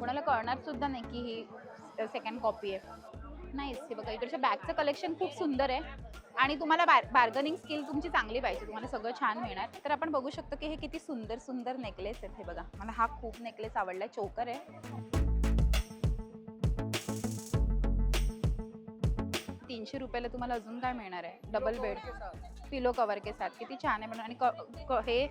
कोणाला कळणार सुद्धा नाही की ही सेकंड कॉपी आहे. नाही हे बघा इकडच्या बॅगचं कलेक्शन खूप सुंदर आहे. आणि तुम्हाला बार्गनिंग स्किल तुमची चांगली पाहिजे तुम्हाला सगळं छान मिळणार. तर आपण बघू शकतो की हे किती सुंदर सुंदर नेकलेस आहेत हे बघा. मला हा खूप नेकलेस आवडलाय चोकर आहे. तीनशे रुपयाला तुम्हाला अजून काय मिळणार आहे? डबल बेड पिलो कवर के साथ किती छान आहे म्हणून. आणि हे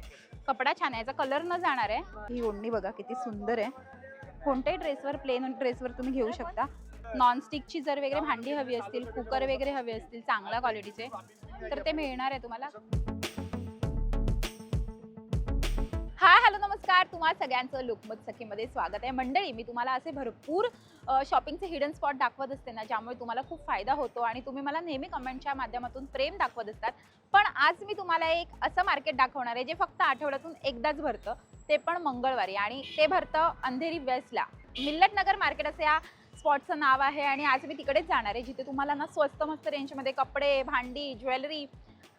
कपडा छान आहे याचा कलर न जाणार आहे. ही ओढणी बघा किती सुंदर आहे. कोणत्याही ड्रेसवर प्लेन ड्रेसवर तुम्ही घेऊ शकता. नॉनस्टिकची जर वगैरे भांडी हवी असतील कुकर वगैरे हवी असतील चांगल्या क्वालिटीचे तर ते मिळणार आहे तुम्हाला. नमस्कार तुम्हा सगळ्यांचं लोकमत सखीमध्ये स्वागत आहे. मंडळी मी तुम्हाला असे भरपूर शॉपिंगचे हिडन स्पॉट दाखवत असते ना ज्यामुळे तुम्हाला खूप फायदा होतो आणि तुम्ही मला नेहमी कमेंटच्या माध्यमातून प्रेम दाखवत असतात. पण आज मी तुम्हाला एक असं मार्केट दाखवणार आहे जे फक्त आठवड्यातून एकदाच भरतं. ते पण मंगळवारी आणि ते भरतं अंधेरी वेस्टला मिल्लटनगर मार्केट असं या स्पॉटचं नाव आहे आणि आज मी तिकडेच जाणार आहे जिथे तुम्हाला ना स्वस्त मस्त रेंजमध्ये कपडे भांडी ज्वेलरी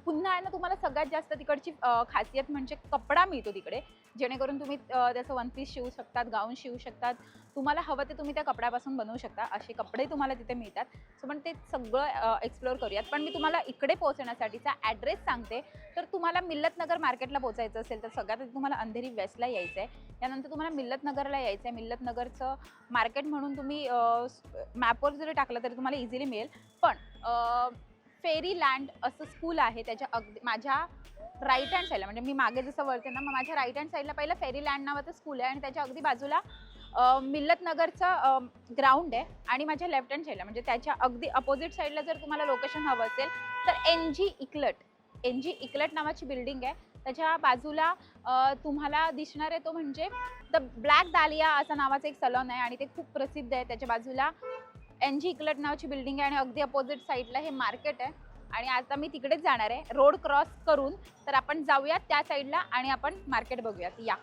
पुन्हा आहे ना तुम्हाला सगळ्यात जास्त तिकडची खासियत म्हणजे कपडा मिळतो तिकडे. जेणेकरून तुम्ही त्याचं वन पीस शिवू शकतात गाऊन शिवू शकतात. तुम्हाला हवं ते तुम्ही त्या कपड्यापासून बनवू शकता. असे कपडे तुम्हाला तिथे मिळतात. सो पण ते सगळं एक्सप्लोअर करूयात. पण मी तुम्हाला इकडे पोहोचण्यासाठीचा ॲड्रेस सांगते. तर तुम्हाला मिल्लतनगर मार्केटला पोहोचायचं असेल तर सगळ्यात आधी तुम्हाला अंधेरी वेस्टला यायचं आहे त्यानंतर तुम्हाला मिल्लतनगरला यायचं आहे मिल्लतनगरचं मार्केट म्हणून तुम्ही मॅपवर जरी टाकलं तरी तुम्हाला इझिली मिळेल. पण फेरी लँड असं स्कूल आहे त्याच्या अगदी माझ्या राईट हँड साईडला म्हणजे मी मागे जसं वळते ना मग माझ्या राईट हँड साईडला पहिलं फेरी लँड नावाचं स्कूल आहे आणि त्याच्या अगदी बाजूला मिल्लत नगरचं ग्राउंड आहे आणि माझ्या लेफ्ट हँड साईडला म्हणजे त्याच्या अगदी अपोजिट साईडला जर तुम्हाला लोकेशन हवं असेल तर एन जी इकलट. एन जी इकलट नावाची बिल्डिंग आहे. त्याच्या बाजूला तुम्हाला दिसणार आहे तो म्हणजे द ब्लॅक दालिया असं नावाचं एक सलॉन आहे आणि ते खूप प्रसिद्ध आहे. त्याच्या बाजूला एन जी इकलट नावाची बिल्डिंग आहे आणि अगदी अपोजिट साईडला हे मार्केट आहे. आणि आता मी तिकडेच जाणार आहे. रोड क्रॉस करून तर आपण जाऊयात त्या साईडला आणि आपण मार्केट बघूयात. या.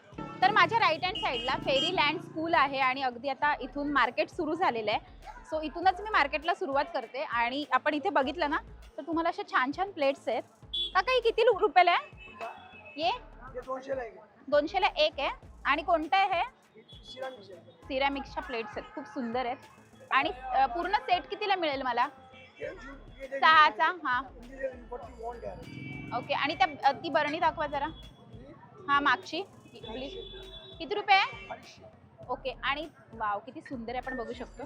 तर माझ्या राईट हँड साईडला फेरी लँड स्कूल आहे आणि अगदी आता इथून मार्केट सुरू झालेलं आहे. सो इथूनच मी मार्केटला सुरुवात करते. आणि आपण इथे बघितलं ना तर तुम्हाला अशा छान छान प्लेट्स आहेत. का काही किती रुपयाला आहे? ये? हे दोनशेला एक आहे. आणि कोणतं हे? आहे. सिरामिक्सच्या प्लेट्स आहेत. खूप सुंदर आहेत. आणि पूर्ण सेट कितीला मिळेल मला? सहाचा हा. ओके आणि त्या ती बरणी दाखवा जरा. हा मागची. प्लीज किती रुपये? आहे ओके आणि वाव किती सुंदर आहे आपण बघू शकतो.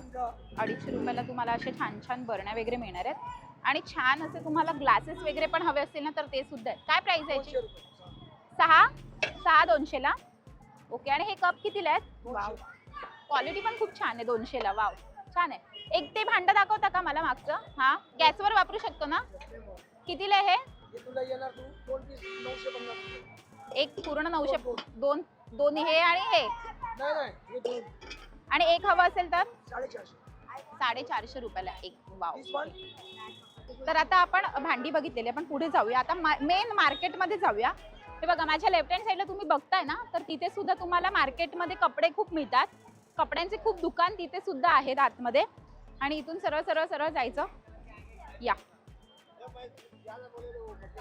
अडीचशे रुपयाला तुम्हाला असे छान छान बरण्या वगैरे मिळणार आहेत. आणि छान असे तुम्हाला ग्लासेस वगैरे पण हवे असतील ना तर ते सुद्धा आहेत. काय प्राइस आहे सहा? सहा दोनशेला? ओके आणि हे कप कितीला आहेत? वाव. क्वालिटी पण खूप छान आहे दोनशेला. वाव. छान आहे. एक ते भांडं दाखवता का मला मागचं? हा? गॅसवर वापरू शकतो ना? कितीला आहे हे? नऊशे एक पूर्ण नऊशे दोन दोन हे आणि हे. आणि एक हवं असेल तर? साडेचारशे रुपयाला एक. वाव तर आता आपण भांडी बघितलेली आपण पुढे जाऊया. आता मेन मार्केटमध्ये जाऊया. हे बघा माझ्या लेफ्ट हँड साईडला तुम्ही बघताय ना तर तिथे सुद्धा तुम्हाला मार्केटमध्ये कपडे खूप मिळतात. कपड्यांचे खूप दुकान तिथे सुद्धा आहेत आतमध्ये. आणि इथून सरळ सरळ सरळ जायचं. या.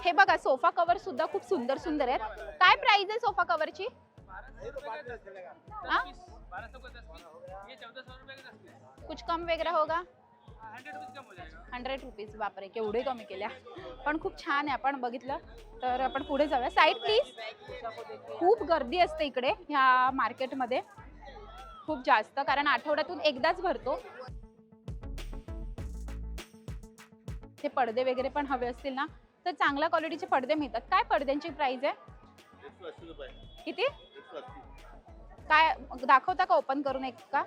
हे बघा सोफा कवर सुद्धा खूप सुंदर सुंदर आहेत. काय प्राइस आहे सोफा कवरची? कुछ कम वगैरे होगा? हो हंड्रेड रुपीज बापरे केवढे कमी केल्या. पण खूप छान आहे आपण बघितलं. तर आपण पुढे जाऊया. साईड प्लीज खूप गर्दी असते इकडे ह्या मार्केटमध्ये खूप जास्त कारण आठवड्यातून एकदाच भरतो. हे पडदे वगैरे पण हवे असतील ना तर चांगल्या क्वालिटीचे पडदे मिळतात. काय पडद्यांची प्राइस आहे? किती? काय दाखवता का ओपन करून एक का?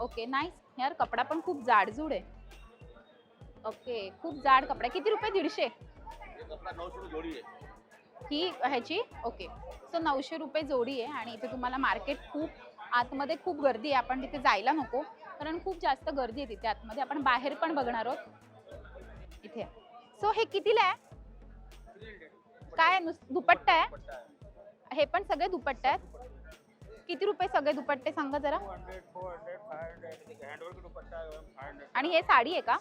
ओके नाईस यार कपडा पण खूप जाडजूड आहे. ओके खूप जाड कपडा. किती रुपये? दीडशे? ही ह्याची? ओके सो नऊशे रुपये जोडी आहे आणि इथे तुम्हाला मार्केट खूप आतमध्ये खूप गर्दी आहे आपण तिथे जायला नको. कारण खूप जास्त गर्दी आहे तिथे आतमध्ये. आपण बाहेर पण बघणार आहोत. इथे. सो हे कितीला आहे? काय नुस- दुपट्टा आहे? हे पण सगळे दुपट्टे आहेत. किती रुपये सगळे दुपट्टे सांगा जरा? आणि हे साडी आहे का?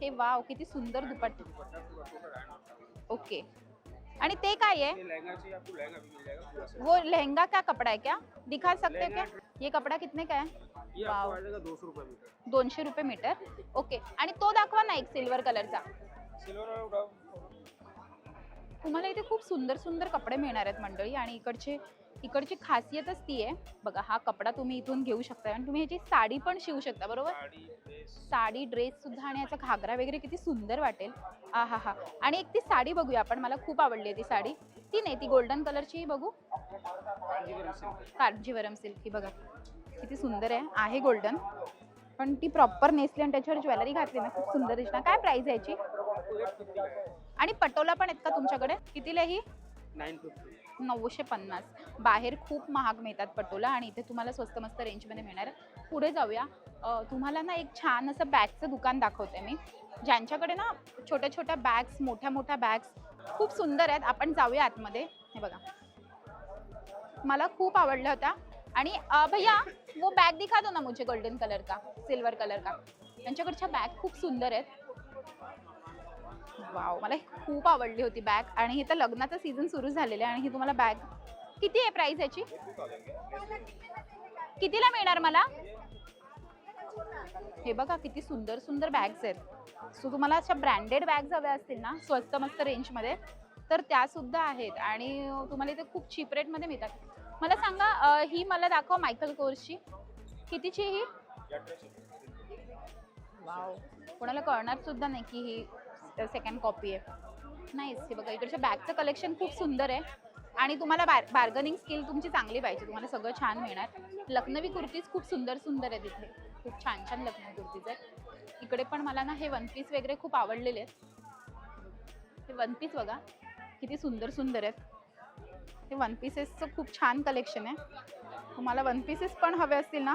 हे वाव किती सुंदर दुपट्टे. ओके. आणि ते काय है ये लहंगा चाहिए आपको लहंगा भी मिल जाएगा पूरा सेट वो लहंगा का कपड़ा है क्या? दिखा सकते हैं क्या? ये कपड़ा कितने का है? ये वाव. आपको आ जाएगा दो सौ रुपये मीटर। दोनशे रुपये मीटर। ओके आणि तो दाखवा ना एक सिल्वर कलरचा. तुम्हाला इथे खूप सुंदर सुंदर कपडे मिळणार आहेत मंडळी आणि इकडचे इकडची खासियतच ती आहे. बघा हा कपडा तुम्ही इथून घेऊ शकता आणि तुम्ही ह्याची साडी पण शिवू शकता बरोबर? साड़ी ड्रेस. सुद्धा आणि याचा घागरा वगैरे किती सुंदर वाटेल. आ हा हा आणि एक ती साडी बघूया आपण मला खूप आवडली आहे ती साडी. ती नाही ती गोल्डन कलरची बघू. कांजीवरम सिल्क. ही बघा. किती सुंदर आहे. आहे गोल्डन. पण ती प्रॉपर नेसली आणि त्याच्यावर ज्वेलरी घातली ना खूप सुंदर दिसणार. काय प्राइस आहे याची? है आणि पटोला पण आहेत का तुमच्याकडे? कितीला ही? Nine fifty. नऊशे पन्नास. बाहेर खूप महाग मिळतात पटोला आणि इथे तुम्हाला स्वस्त मस्त रेंजमध्ये मिळणार. पुढे जाऊया. तुम्हाला ना एक छान असं बॅगचं दुकान दाखवते मी. ज्यांच्याकडे ना छोट्या छोट्या बॅग्स मोठ्या मोठ्या बॅग्स खूप सुंदर आहेत. आपण जाऊया आतमध्ये. हे बघा. मला खूप आवडल्या होत्या. आणि भैया वो बॅग दिखा दो ना मुझे गोल्डन कलर का सिल्वर कलर का. त्यांच्याकडच्या बॅग खूप सुंदर आहेत. वाव मला खूप आवडली होती बॅग. आणि हे तर लग्नाचं सीझन सुरू झालेलं आहे आणि ही तुम्हाला बॅग किती आहे प्राइस याची? कितीला मिळणार मला? हे बघा किती सुंदर सुंदर बॅग्स आहेत. सो तुम्हाला अशा ब्रँडेड बॅग्स हव्या असतील ना स्वस्त मस्त रेंजमध्ये तर त्या सुद्धा आहेत. आणि तुम्हाला इथे खूप चीप रेटमध्ये मिळतात. मला सांगा ही मला दाखवा मायकल कोर्सची कितीची ही? वाव. कोणाला कळणार सुद्धा नाही की ही सेकंड कॉपी आहे. नाही हे बघा इकडच्या बॅगचं कलेक्शन खूप सुंदर आहे. आणि तुम्हाला बार बार्गनिंग स्किल तुमची चांगली पाहिजे. तुम्हाला सगळं छान मिळणार. लखनवी कुर्तीज खूप सुंदर सुंदर आहे तिथे खूप छान छान लखनवी कुर्तीज आहेत. इकडे पण मला ना हे वन पीस वगैरे खूप आवडलेले आहेत. हे वन पीस बघा किती सुंदर सुंदर आहेत. हे वन पीसेसचं खूप छान कलेक्शन आहे. तुम्हाला वन पीसेस पण हवे असतील ना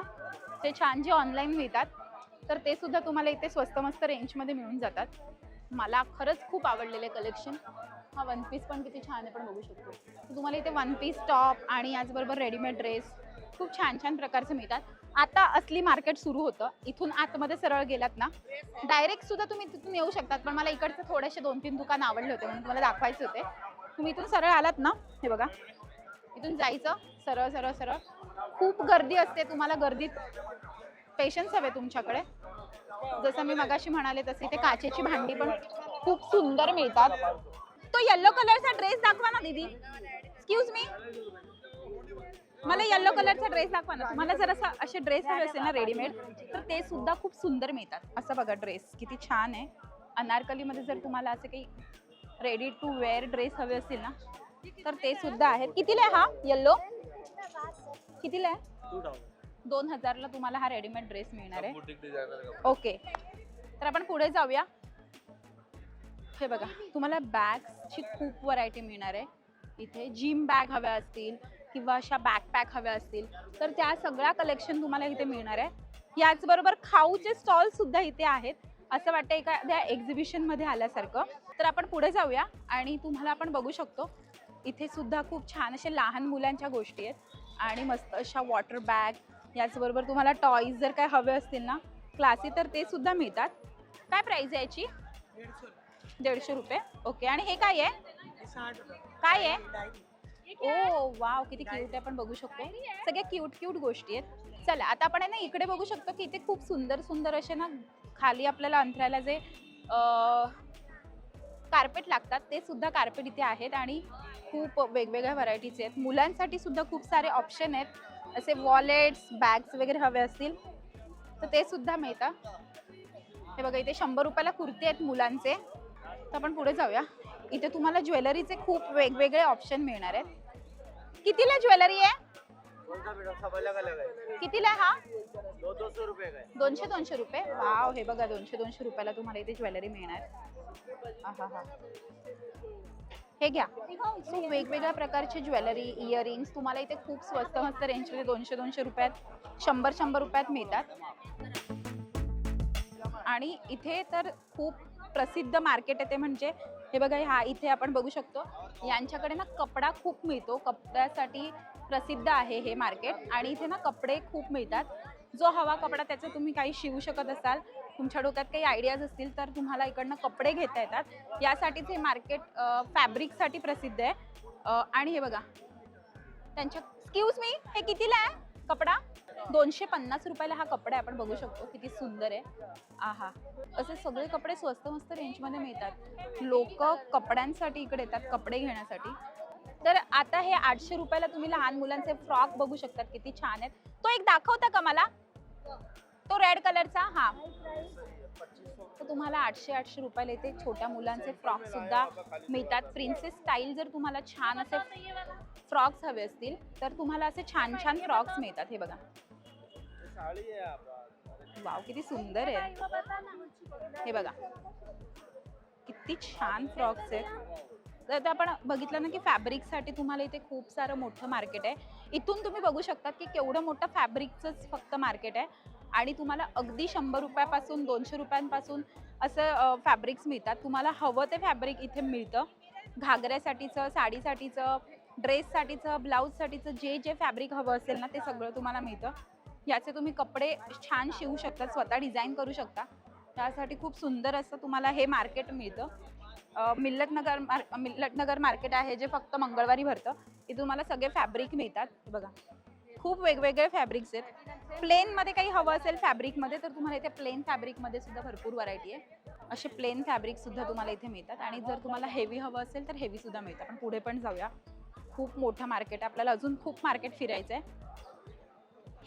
ते छान जे ऑनलाईन मिळतात तर ते सुद्धा तुम्हाला इथे स्वस्त मस्त रेंजमध्ये मिळून जातात. मला खरंच खूप आवडलेले कलेक्शन हा वन पीस पण किती छान आहे पण बघू शकतो. तुम्हाला इथे वन पीस टॉप आणि याचबरोबर रेडीमेड ड्रेस खूप छान छान प्रकारचे मिळतात. आता असली मार्केट सुरू होतं. इथून आतमध्ये सरळ गेलात ना डायरेक्ट सुद्धा तुम्ही तिथून येऊ शकतात. पण मला इकडचे थोडेसे दोन तीन दुकान आवडले होते म्हणून तुम्हाला दाखवायचे होते. तुम्ही इथून सरळ आलात ना हे बघा. इथून जायचं सरळ सरळ सरळ. खूप गर्दी असते तुम्हाला गर्दीत पेशन्स हवे तुमच्याकडे. जसं मी मगाशी म्हणाले तसे इथे काचेची भांडी पण खूप सुंदर मिळतात. तो येल्लो कलरचा ड्रेस दाखवा ना दीदी. एक्सक्यूज मी मला येल्लो कलरचा ड्रेस दाखवा ना. तुम्हाला जर असं असे ड्रेस हवे असेल ना रेडीमेड तर ते सुद्धा खूप सुंदर मिळतात. असं बघा ड्रेस किती छान आहे. अनारकलीमध्ये जर तुम्हाला असे काही रेडी टू वेअर ड्रेस हवे असतील ना तर ते सुद्धा आहेत. कितीला आहे हा? येल्लो कितीला आहे? दोन हजारला तुम्हाला हा रेडीमेड ड्रेस मिळणार आहे. ओके तर आपण पुढे जाऊया. हे बघा तुम्हाला बॅग्सची खूप व्हरायटी मिळणार आहे. इथे जिम बॅग हव्या असतील किंवा अशा बॅकपॅक हव्या असतील. तर त्या सगळ्या कलेक्शन तुम्हाला इथे मिळणार आहे. याचबरोबर खाऊचे स्टॉल सुद्धा इथे आहेत. असं वाटतं एखाद्या एक्झिबिशनमध्ये आल्यासारखं. तर आपण पुढे जाऊया आणि तुम्हाला आपण बघू शकतो. इथे सुद्धा खूप छान अशा लहान मुलांच्या गोष्टी आहेत. आणि मस्त अशा वॉटर बॅग याचबरोबर तुम्हाला टॉईज जर काय हवे असतील ना क्लासी तर ते सुद्धा मिळतात. काय प्राइस आहे याची? दीडशे रुपये. ओके आणि हे काय आहे? काय आहे? Oh, ओ वाव किती क्यूट आहे आपण बघू शकतो. सगळ्या क्यूट क्यूट गोष्टी आहेत. चला आता आपण आहे ना इकडे बघू शकतो की इथे खूप सुंदर सुंदर असे ना खाली आपल्याला अंथरायला जे कार्पेट लागतात ते सुद्धा कार्पेट इथे आहेत आणि खूप वेगवेगळ्या व्हरायटीचे आहेत. मुलांसाठी सुद्धा खूप सारे ऑप्शन आहेत. असे वॉलेट्स बॅग्स वगैरे हवे असतील तर ते सुद्धा मिळतात. हे बघा इथे शंभर रुपयाला कुर्ते आहेत मुलांचे. तर आपण पुढे जाऊया. इथे तुम्हाला ज्वेलरीचे खूप वेगवेगळे ऑप्शन मिळणार आहेत. कितीला ज्वेलरी आहे? कितीला आहे हा? दोनशे दोनशे रुपये. वाव हे बघा दोनशे दोनशे रुपयाला तुम्हाला इथे ज्वेलरी मिळणार. हा हा हे घ्या. सो वेगवेगळ्या प्रकारची ज्वेलरी इयरिंग्स तुम्हाला इथे खूप स्वस्त मस्त रेंजमध्ये दोनशे दोनशे रुपयात शंभर शंभर रुपयात मिळतात. आणि इथे तर खूप प्रसिद्ध मार्केट आहे ते म्हणजे हे बघा हा इथे आपण बघू शकतो. यांच्याकडे ना कपडा खूप मिळतो. कपड्यासाठी प्रसिद्ध आहे हे मार्केट आणि इथे ना कपडे खूप मिळतात. जो हवा कपडा त्याचं तुम्ही काही शिवू शकत असाल तुमच्या डोक्यात काही आयडियाज असतील तर तुम्हाला इकडनं कपडे घेता येतात. यासाठीच हे मार्केट फॅब्रिकसाठी प्रसिद्ध आहे. आणि हे बघा. त्यांच्या एक्सक्यूज मी हे कितीला आहे? कपडा? दोनशे पन्नास रुपयाला हा कपडा आपण बघू शकतो किती सुंदर आहे. आहा. असे सगळे कपडे स्वस्त मस्त रेंजमध्ये मिळतात. लोक कपड्यांसाठी इकडे येतात कपडे घेण्यासाठी. तर आता हे आठशे रुपयाला तुम्ही लहान मुलांचे फ्रॉक बघू शकतात किती छान आहेत. तो एक दाखवता का मला? तो रेड कलरचा हा. तर तुम्हाला आठशे आठशे रुपयाला येते. छोट्या मुलांचे फ्रॉक सुद्धा मिळतात. प्रिन्सेस स्टाईल जर तुम्हाला छान असे फ्रॉक्स हवे असतील तर तुम्हाला असे छान छान फ्रॉक्स मिळतात. हे बघा. वाव किती सुंदर आहे. हे बघा. किती छान फ्रॉक्स आहेत. तर आपण बघितलं ना की फॅब्रिकसाठी तुम्हाला इथे खूप सारं मोठं मार्केट आहे. इथून तुम्ही बघू शकता की केवढं मोठं फॅब्रिकचंच फक्त मार्केट आहे. आणि तुम्हाला अगदी शंभर रुपयापासून दोनशे रुपयांपासून असं फॅब्रिक्स मिळतात. तुम्हाला हवं ते फॅब्रिक इथे मिळतं. घागऱ्यासाठीचं साडीसाठीचं ड्रेससाठीचं ब्लाऊजसाठीचं जे जे फॅब्रिक हवं असेल ना ते सगळं तुम्हाला मिळतं. याचे तुम्ही कपडे छान शिवू शकता स्वतः डिझाईन करू शकता. त्यासाठी खूप सुंदर असं तुम्हाला हे मार्केट मिळतं. अं, मिल्लतनगर मार मिल्लतनगर मार्केट आहे जे फक्त मंगळवारी भरतं. इथे तुम्हाला सगळे फॅब्रिक मिळतात. बघा. खूप वेगवेगळे फॅब्रिक्स आहेत. प्लेनमध्ये काही हवं असेल फॅब्रिकमध्ये तर तुम्हाला इथे प्लेन फॅब्रिकमध्ये सुद्धा भरपूर व्हरायटी आहे. असे प्लेन फॅब्रिक सुद्धा तुम्हाला इथे मिळतात. आणि जर तुम्हाला हेवी हवं असेल तर हेवी सुद्धा मिळतं. पण पुढे पण जाऊया. खूप मोठं मार्केट आहे. आपल्याला अजून खूप मार्केट फिरायचं आहे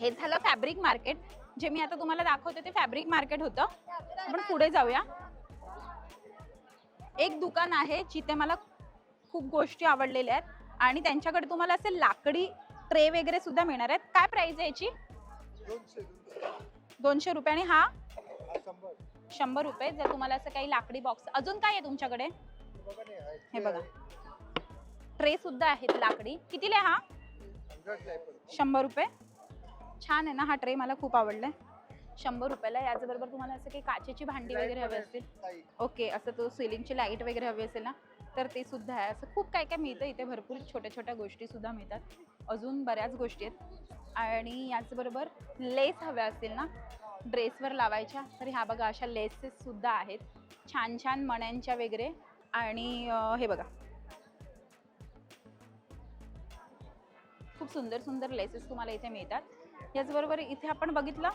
हे झालं फॅब्रिक मार्केट जे मी आता तुम्हाला दाखवते ते फॅब्रिक मार्केट होतं. आपण पुढे जाऊया. एक दुकान आहे जिथे मला खूप गोष्टी आवडलेल्या आहेत आणि त्यांच्याकडे तुम्हाला असे लाकडी ट्रे वगैरे सुद्धा मिळणार आहेत. काय प्राइस आहे याची? दोनशे रुपये. आणि हा? शंभर. रुपये. जर तुम्हाला असं काही लाकडी बॉक्स अजून काय आहे तुमच्याकडे. हे बघा ट्रे सुद्धा आहेत लाकडी. कितीला हा. शंभर रुपये. छान आहे ना हा ट्रे मला खूप आवडलाय. शंभर रुपयाला याचबरोबर तुम्हाला असं काही काचेची भांडी वगैरे हवी असतील. ओके असं तो सिलिंगची लाइट वगैरे हवी असेल ना तर ते सुद्धा आहे. असं खूप काय काय मिळतं इथे भरपूर छोट्या छोट्या गोष्टी सुद्धा मिळतात. अजून बऱ्याच गोष्टी आहेत. आणि याचबरोबर लेस हव्या असतील ना ड्रेसवर लावायच्या तर ह्या बघा अशा लेसेस सुद्धा आहेत. छान छान मण्यांच्या वगैरे. आणि हे बघा. खूप सुंदर सुंदर लेसेस तुम्हाला इथे मिळतात. याचबरोबर इथे आपण बघितलं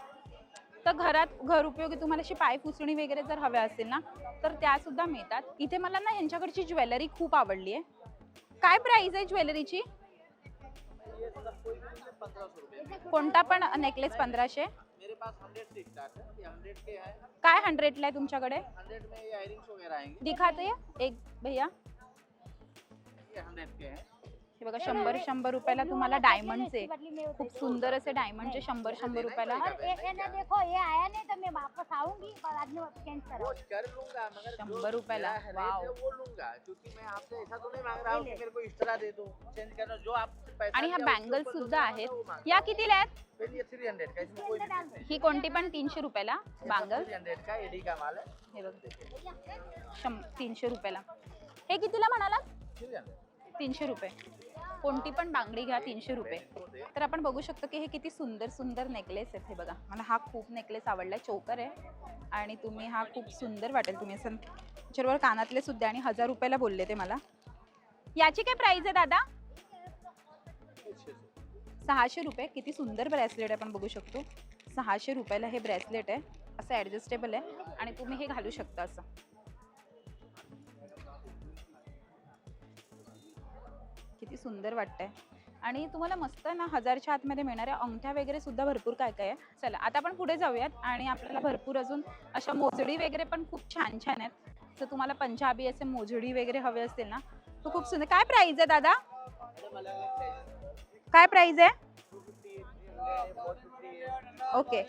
तर घरात घर उपयोगी तुम्हाला अशी पाय पुसणी वगैरे जर हव्या असतील ना तर त्या सुद्धा मिळतात. इथे मला ना ह्यांच्याकडची ज्वेलरी खूप आवडली आहे. काय प्राइस आहे ज्वेलरीची? कोणता पण नेकलेस पंधराशे? हंड्रेड काय हंड्रेडला आहे तुमच्याकडे? दिखाते. एक भैया. हैं बघा शंभर शंभर रुपयाला तुम्हाला डायमंडचे खूप सुंदर असे डायमंडचे शंभर शंभर रुपयाला. और ये ये ना देखो ये आया नहीं तो मैं वापस आऊंगी. पर आज में चेंज करो. वो कर लूंगा मगर जो शंबर रुपए ला, मेरा वाओ। रेट वो लूंगा क्योंकि मैं आपसे ऐसा तो नहीं मांग रहा हूँ कि मेरे को एक्स्ट्रा दे दो। चेंज करना जो आप पैसा आणि ह्या बँगल्स जो सुद्धा आहेत। या कितीला आहेत? ही कोणती पण तीनशे रुपयाला माल है। बघ. तीनशे रुपयाला. हे कितीला म्हणाला थ्री हंड्रेड तीनशे रुपये. कोणती पण बांगडी घ्या तीनशे रुपये. तर आपण बघू शकतो की हे किती सुंदर सुंदर नेकलेस आहेत हे बघा. मला हा खूप नेकलेस आवडला चोकर आहे. आणि तुम्ही हा खूप सुंदर वाटेल तुम्ही असं. त्याच्याबरोबर कानातले सुद्धा आणि हजार रुपयाला बोलले ते मला. याची काय प्राइस आहे दादा? सहाशे रुपये. किती सुंदर ब्रेसलेट आपण बघू शकतो. सहाशे रुपयाला हे ब्रेसलेट आहे. असं ॲडजस्टेबल आहे. आणि तुम्ही हे घालू शकता असं. किती सुंदर वाटतंय. आणि तुम्हाला मस्त ना हजारच्या आतमध्ये मिळणाऱ्या अंगठ्या वगैरे सुद्धा भरपूर काय काय आहे. चला आता आपण पुढे जाऊयात आणि आपल्याला भरपूर अजून अशा मोजडी वगैरे पण खूप छान छान आहेत. जर तुम्हाला पंजाबी असे मोजडी वगैरे हवे असतील ना तो खूप सुंदर. काय प्राइस आहे दादा? काय प्राइस आहे? ओके.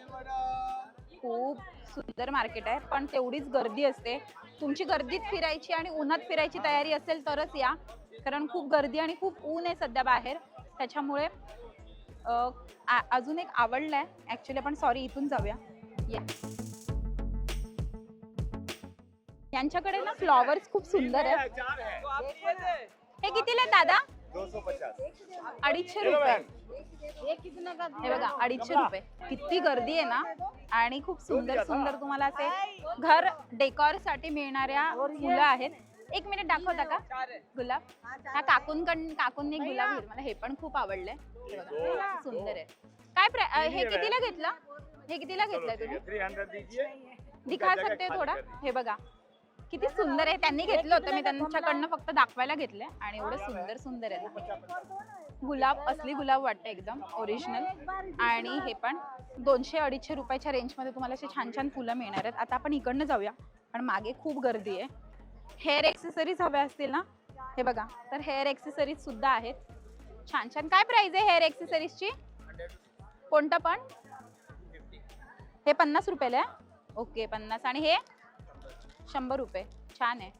खूप सुंदर मार्केट आहे पण तेवढीच गर्दी असते. तुमची गर्दीत फिरायची आणि उन्हात फिरायची तयारी असेल तरच या. कारण खूप गर्दी आणि खूप ऊन आहे सध्या बाहेर. त्याच्यामुळे अजून एक आवडलंय. ऍक्च्युली आपण सॉरी इथून जाऊया. यांच्याकडे ना फ्लॉवर्स खूप सुंदर आहेत. हे कितीला दादा? अडीचशे रुपये. हे बघा अडीचशे रुपये. किती गर्दी आहे ना? आणि खूप सुंदर सुंदर तुम्हाला असे घर डेकॉरसाठी मिळणाऱ्या फुलं आहेत. एक मिनिट दाखवता का? गुलाब? हा काकूनकडून काकूंनी गुलाब घेतलं. मला हे पण खूप आवडलंय. हे बघा किती सुंदर आहे. काय प्रा- अं, हे कितीला घेतलं? हे कितीला घेतलंय तुम्ही? थ्री हंड्रेड दीजिए दिखा सकते हो थोडा. हे बघा. किती सुंदर आहे. त्यांनी घेतलं होतं. मी त्यांच्याकडनं फक्त दाखवायला घेतलंय. आणि एवढं सुंदर सुंदर आहे. ना गुलाब असली गुलाब वाटतं एकदम. ओरिजिनल आणि हे पण दोनशे अडीचशे रुपयाच्या रेंजमध्ये तुम्हाला असे छान छान फुलं मिळणार आहेत. आता आपण इकडनं जाऊया. पण मागे खूप गर्दी आहे. हेअर एक्सेसरीज हव्या असतील ना? हे बघा तर हेअर एक्सेसरीज सुद्धा आहेत. छान छान. काय प्राइस आहे हेअर एक्सेसरीजची? कोणतं पण? हे पन्नास रुपयाला आहे? ओके पन्नास. आणि हे? शंभर रुपये. छान आहे.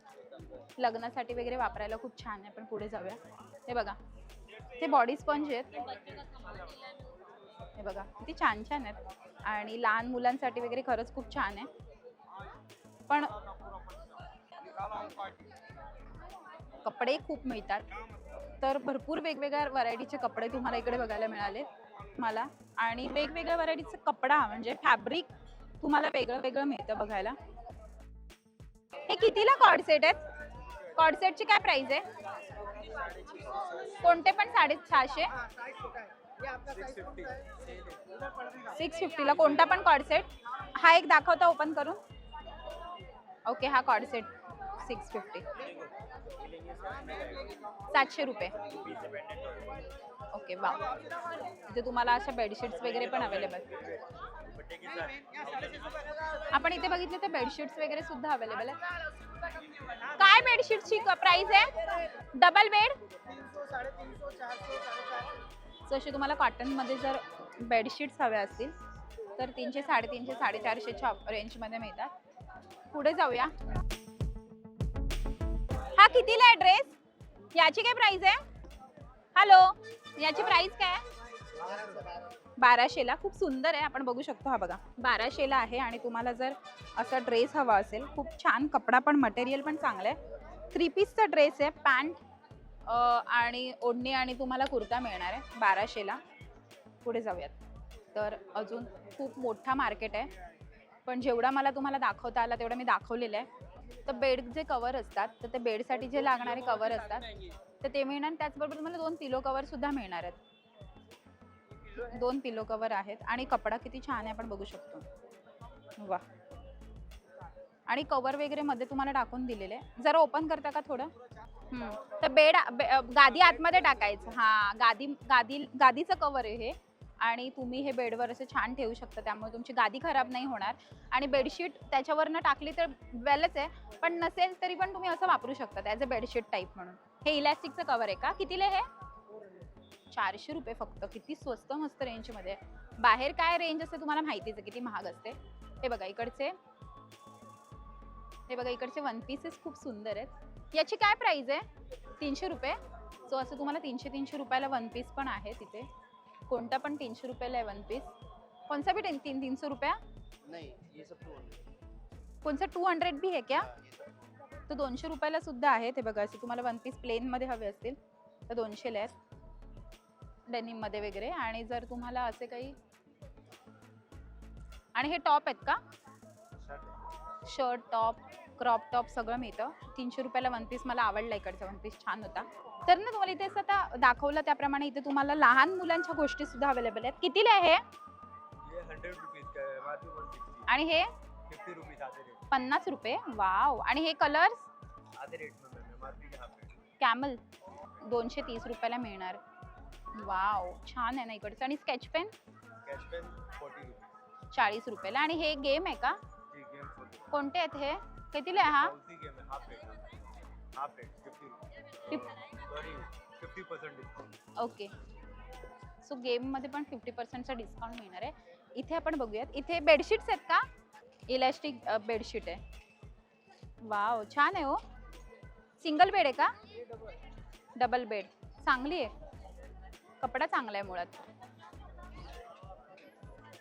लग्नासाठी वगैरे वापरायला खूप छान आहे पण पुढे जाऊया. हे बघा. ते बॉडी स्पंज आहेत. हे बघा किती छान छान आहेत. आणि लहान मुलांसाठी वगैरे खरंच खूप छान आहे. पण कपडे खूप मिळतात. तर भरपूर वेगवेगळ्या व्हरायटीचे कपडे तुम्हाला इकडे बघायला मिळाले मला. आणि वेगवेगळ्या व्हरायटीचा कपडा म्हणजे फॅब्रिक तुम्हाला वेगळं वेगळं मिळतं बघायला. हे कितीला कॉर्ड सेट आहेत? कॉर्ड सेटची काय प्राइस आहे? कोणते पण साडे सहाशे? सिक्स फिफ्टीला. कोणता पण कॉर्ड सेट? हा एक दाखवता ओपन करून. ओके हा कॉर्ड सेट. Six fifty. सातशे रुपये. ओके वा इथे तुम्हाला अशा बेडशीट्स वगैरे पण अवेलेबल आपण इथे बघितले तर बेडशीट्स वगैरे सुद्धा अवेलेबल आहे काय बेडशीटची प्राइस आहे? डबल बेड जसे तुम्हाला कॉटनमध्ये जर बेडशीट्स हव्या असतील तर तीनशे साडेतीनशे साडेचारशेच्या रेंजमध्ये मिळतात. पुढे जाऊया. हा कितीला आहे ड्रेस याची काय प्राइस आहे? हॅलो याची प्राइस काय? बाराशेला. खूप सुंदर आहे. आपण बघू शकतो हा बघा. बाराशेला आहे आणि तुम्हाला जर असा ड्रेस हवा असेल खूप छान कपडा पण मटेरियल पण चांगलं आहे. थ्री पीसचा ड्रेस आहे पॅन्ट आणि ओढणी आणि तुम्हाला कुर्ता मिळणार आहे. बाराशेला. पुढे जाऊयात. तर अजून खूप मोठा मार्केट आहे. पण जेवढा मला तुम्हाला दाखवता आला तेवढा मी दाखवलेलं आहे. तर बेड जे कवर असतात तर ते बेडसाठी जे लागणारे कवर असतात तर ते मिळणार त्याचबरोबर तुम्हाला दोन पिलो कवर सुद्धा मिळणार आहेत. दोन पिलो कवर आहेत आणि कपडा किती छान आहे आपण बघू शकतो. वा. आणि कवर वगैरे मध्ये तुम्हाला टाकून दिलेले. जरा ओपन करता का थोडं? हम्म. तर बेड बे- गादी आतमध्ये टाकायचं. हा गादी गादी गादीचं कवर आहे हे. आणि तुम्ही हे बेडवर असं छान ठेवू शकता त्यामुळे तुमची गादी खराब नाही होणार. आणि बेडशीट त्याच्यावरनं टाकली तर वेलच आहे पण नसेल तरी पण तुम्ही असं वापरू शकता ॲज अ बेडशीट टाईप म्हणून. हे इलॅस्टिकचं कवर आहे का? कितीला हे? चारशे रुपये फक्त. किती स्वस्त मस्त रेंजमध्ये बाहेर काय रेंज असते तुम्हाला माहितीच आहे किती महाग असते? हे बघा इकडचे. हे बघा इकडचे वन पीसेस खूप सुंदर आहेत. याची काय प्राइस आहे? तीनशे रुपये. सो असं तुम्हाला तीनशे तीनशे रुपयाला वन पीस पण आहे तिथे. कोणता पण तीनशे रुपयाला आहे वन पीस कोणसा भी तीन तीन तीन सौ रुपया? नहीं ये सब टू हंड्रेड कोणसा टू हंड्रेड भी है क्या तर दोनशे रुपयाला सुद्धा आहे ते बघा असे तुम्हाला वन पीस प्लेनमध्ये हवे असतील तर दोनशेला आहेत. डेनिममध्ये वगैरे. आणि जर तुम्हाला असे काही आणि हे टॉप आहेत का? शर्ट टॉप क्रॉप टॉप सगळं मिळतं. तीनशे रुपयाला वन पीस मला आवडला इकडचा वन पीस छान होता. तर ना तुम्हाला इथे आता दाखवलं त्याप्रमाणे इथे तुम्हाला लहान मुलांच्या गोष्टी सुद्धा अवेलेबल आहेत. कितीला आहे हे? आणि हे? पन्नास रुपये? वाव. आणि हे कलर्स कॅमल दोनशे तीस रुपयाला मिळणार. वाव. छान आहे ना इकडचं. आणि स्केच पेन चाळीस रुपयाला. आणि हे गेम आहे का? कोणते आहेत हे? कितीला आहे हा? Fifty rupees sorry fifty percent discount okay so गेममध्ये पण फिफ्टी पर्सेंटचा डिस्काउंट मिळणार आहे. इथे आपण बघूयात. इथे बेडशीट्स आहेत का? इलॅस्टिक बेडशीट आहे. वाव छान आहे हो. सिंगल बेड आहे का? डबल बेड चांगली आहे. कपडा चांगला आहे मुळात.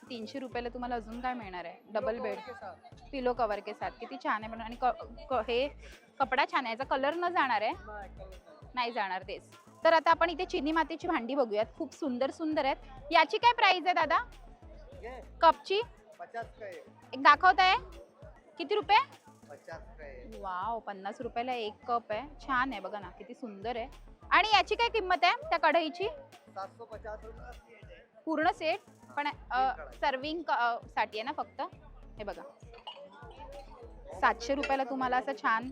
तीनशे रुपयाला तुम्हाला अजून काय मिळणार आहे? डबल बेड पिलो कवर के साथ. किती छान आहे पण आणि हे कपडा छान आहे. याचा कलर न जाणार आहे. नाही जाणार तेच तर आता आपण इथे चिनी मातीची भांडी बघूयात. खूप सुंदर सुंदर आहेत. याची काय प्राइस आहे दादा? कपची? है एक दाखवताय किती रुपये? है वाव पन्नास रुपयाला एक कप आहे. छान आहे बघा ना किती सुंदर आहे. आणि याची काय किंमत आहे त्या कढईची? पूर्ण सेट पण सर्विंगसाठी आहे ना फक्त? हे बघा. सातशे रुपयाला तुम्हाला असं छान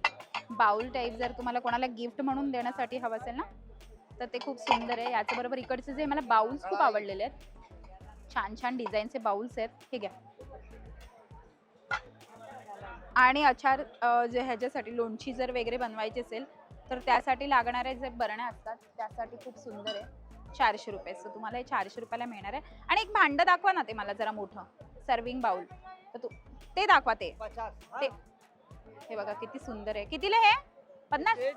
बाउल टाईप जर तुम्हाला कोणाला गिफ्ट म्हणून देण्यासाठी हवं असेल ना तर ते खूप सुंदर आहे. याच्याबरोबर इकडचे जे मला बाउल्स खूप आवडलेले आहेत. छान छान डिझाईनचे बाउल्स आहेत. हे घ्या. आणि अचार जे ह्याच्यासाठी लोणची जर वगैरे बनवायची असेल तर त्यासाठी लागणारे जे बरण्या असतात त्यासाठी खूप सुंदर आहे. चारशे रुपये. सो तुम्हाला हे चारशे रुपयाला मिळणार आहे. आणि एक भांडं दाखवा ना ते मला जरा मोठं. सर्विंग बाउल तर तू ते दाखवा ते हे बघा किती सुंदर आहे. कितीला हे पन्नास? रेट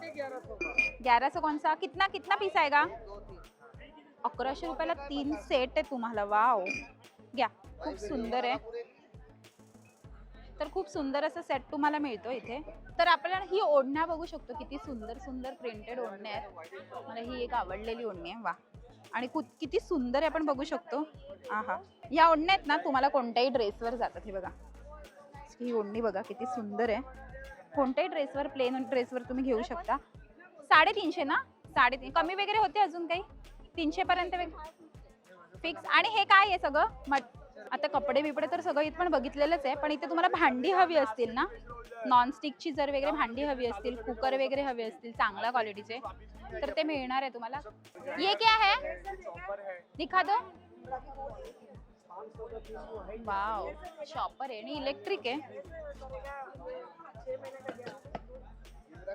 ग्यारह सौ कौन सा कितना कितना पीस आएगा का अकराशे रुपयाला तीन सेट आहे तुम्हाला. वाव घ्या. खूप सुंदर आहे. तर खूप सुंदर असं सेट तुम्हाला मिळतो इथे. तर आपल्याला ही ओढण्या बघू शकतो. किती सुंदर सुंदर प्रिंटेड ओढण्या आहेत. मला ही एक आवडलेली ओढणी आहे. वा आणि किती सुंदर आहे आपण बघू शकतो. आहा. या ओढण्या आहेत ना तुम्हाला कोणत्याही ड्रेसवर जातात. हे बघा. ही ओढणी बघा किती सुंदर आहे. कोणत्याही ड्रेसवर प्लेन ड्रेसवर तुम्ही घेऊ शकता. साडेतीनशे ना? साडेतीन कमी वगैरे होते अजून काही? तीनशे पर्यंत फिक्स. आणि हे काय आहे सगळं? मट आता कपडे बिपडे तर सगळं इथं पण बघितलेलंच आहे पण इथे तुम्हाला भांडी हवी असतील ना? नॉनस्टिकची जर वगैरे भांडी हवी असतील कुकर वगैरे हवे असतील चांगल्या क्वालिटीचे तर ते मिळणार आहे तुम्हाला. ये क्या है? दिखा दो. वाव शॉपर आहे आणि इलेक्ट्रिक आहे.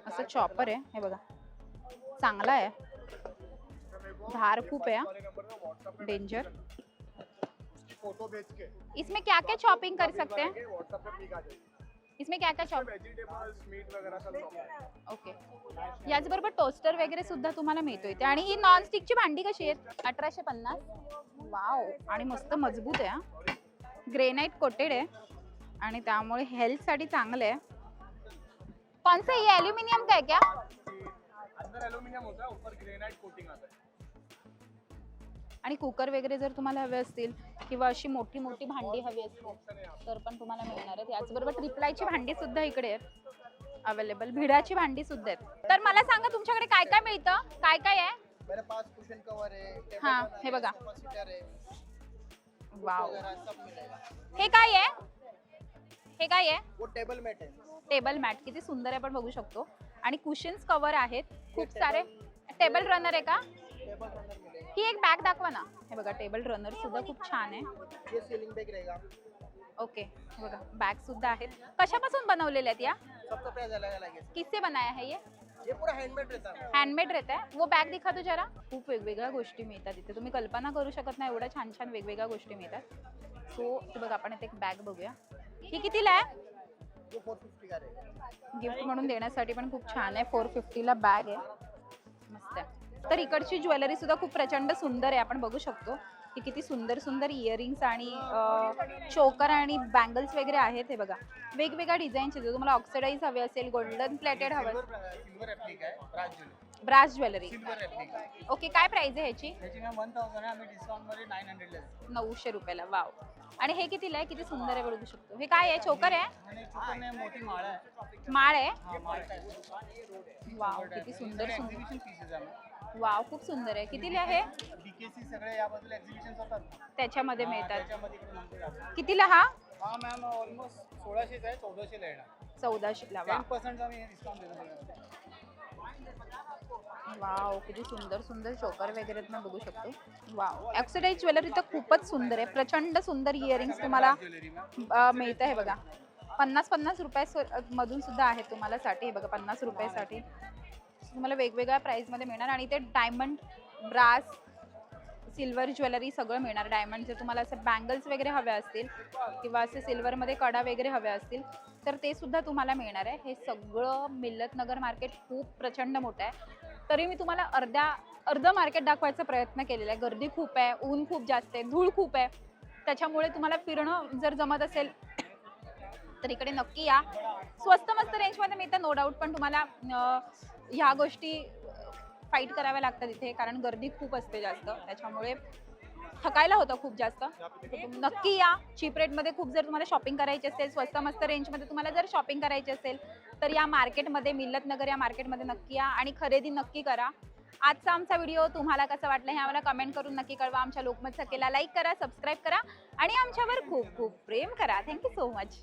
असं चॉपर आहे हे बघा. चांगला आहे. धार खूप आहे डेंजर फोटो भेज के इसमें क्या क्या शॉपिंग कर सकते हैं? इसमें क्या क्या चॉप वेजिटेबल्स मीट सब शॉप ओके याचबरोबर टोस्टर वगैरे सुद्धा तुम्हाला मिळतो इथे. आणि ही नॉनस्टिकची भांडी कशी आहेत? अठराशे पन्नास. वाव आणि मस्त मजबूत आहे ग्रेनाइट कोटेड आहे. आणि त्यामुळे हेल्थसाठी चांगलं आहे. कौन सा ये एल्युमिनियम का है क्या? अंदर एल्यूमिनियम होता है ऊपर ग्रेनाइट कोटिंग आता है आणि कुकर वगैरे जर तुम्हाला हवे असतील किंवा अशी मोठी मोठी भांडी हवी असतील तर पण तुम्हाला मिळणार आहेत. याचबरोबर ट्रिपलायची भांडी सुद्धा इकडे आहेत. अवेलेबल भिडाची भांडी सुद्धा आहेत. तर मला सांगा तुमच्याकडे काय काय मिळतं? काय काय आहे? है हाँ, हे है, बघा. है वाव हे काय आहे? हे काय आहे? वो टेबल मैट है टेबल मॅट किती सुंदर आहे आपण बघू शकतो. आणि कुशन्स कवर आहेत. खूप सारे. टेबल रनर आहे का? टेबल रनर ही एक बॅग दाखवा ना. हे बघा टेबल रनर सुद्धा खूप छान आहे. ये सीलिंग बैग रहेगा. ओके बघा बॅग सुद्धा आहेत. कशापासून बनवलेल्या आहेत या? किससे बनाया है ये? ये पूरा हैंडमेड रहता है। हँडमेड रहता है. वो बॅग दिखा दो जरा. खूप वेगवेगळ्या गोष्टी मिळतात इथे. तुम्ही कल्पना करू शकत नाही एवढ्या छान छान वेगवेगळ्या गोष्टी मिळतात. सो बघा आपण इथे एक बॅग बघूया. ही कितीला आहे? गिफ्ट म्हणून देण्यासाठी पण खूप छान आहे. फोर फिफ्टीला बॅग आहे. तर इकडची ज्वेलरी सुद्धा खूप प्रचंड सुंदर आहे. आपण बघू शकतो की किती सुंदर सुंदर इयरिंग्स आणि चोकर आणि बँगल्स वगैरे आहेत हे बघा. वेगवेगळ्या डिझाईनचे जर तुम्हाला ऑक्सिडाईज हवे असेल गोल्डन प्लेटेड हवं ब्रास ज्वेलरी. ओके काय प्राइस आहे ह्याची. नऊशे रुपयाला वाव आणि हे कितीला आहे? किती सुंदर आहे बघू शकतो. हे काय आहे? चोकर आहे? माळ आहे. वाव किती सुंदर वाव खूप सुंदर आहे. कितीला आहे. त्याच्यामध्ये मिळतात. कितीला हा? मॅम ऑलमोस्ट सोळाशेच आहे चौदाशेला येणार. चौदाशेला टेन वाव किती सुंदर सुंदर चोकर वगैरे तुम्ही बघू शकतो. वाव ऑक्सिडाईज ज्वेलरी तर खूपच सुंदर आहे. प्रचंड सुंदर इयरिंग्स तुम्हाला मिळत मिळतं आहे बघा. पन्नास पन्नास रुपये मधून सुद्धा आहे तुम्हाला साठी. हे बघा पन्नास रुपयासाठी तुम्हाला वेगवेगळ्या प्राईजमध्ये मिळणार आणि ते डायमंड ब्रास सिल्वर ज्वेलरी सगळं मिळणार. डायमंड जे तुम्हाला असं बँगल्स वगैरे हवे असतील किंवा असे सिल्वरमध्ये कडा वगैरे हवे असतील तर ते सुद्धा तुम्हाला मिळणार आहे. हे सगळं मिल्लत नगर मार्केट खूप प्रचंड मोठं आहे. तरी मी तुम्हाला अर्ध्या अर्ध मार्केट दाखवायचा प्रयत्न केलेला आहे. गर्दी खूप आहे ऊन खूप जास्त आहे धूळ खूप आहे. त्याच्यामुळे तुम्हाला फिरणं जर जमत असेल तर इकडे नक्की या. स्वस्त मस्त रेंजमध्ये मिळतं नो डाऊट पण तुम्हाला ह्या गोष्टी फाईट कराव्या लागतात इथे कारण गर्दी खूप असते जास्त. त्याच्यामुळे थकायला होतं खूप जास्त. नक्की या. चीप रेटमध्ये खूप जर तुम्हाला शॉपिंग करायची असेल स्वस्त मस्त रेंजमध्ये तुम्हाला जर शॉपिंग करायची असेल तर या मार्केटमध्ये मिल्लत नगर या मार्केटमध्ये नक्की या आणि खरेदी नक्की करा. आजचा आमचा व्हिडिओ तुम्हाला कसा वाटला हे आम्हाला कमेंट करून नक्की कळवा. आमच्या लोकमत सकेला लाईक करा सबस्क्राईब करा आणि आमच्यावर खूप खूप प्रेम करा. Thank you so much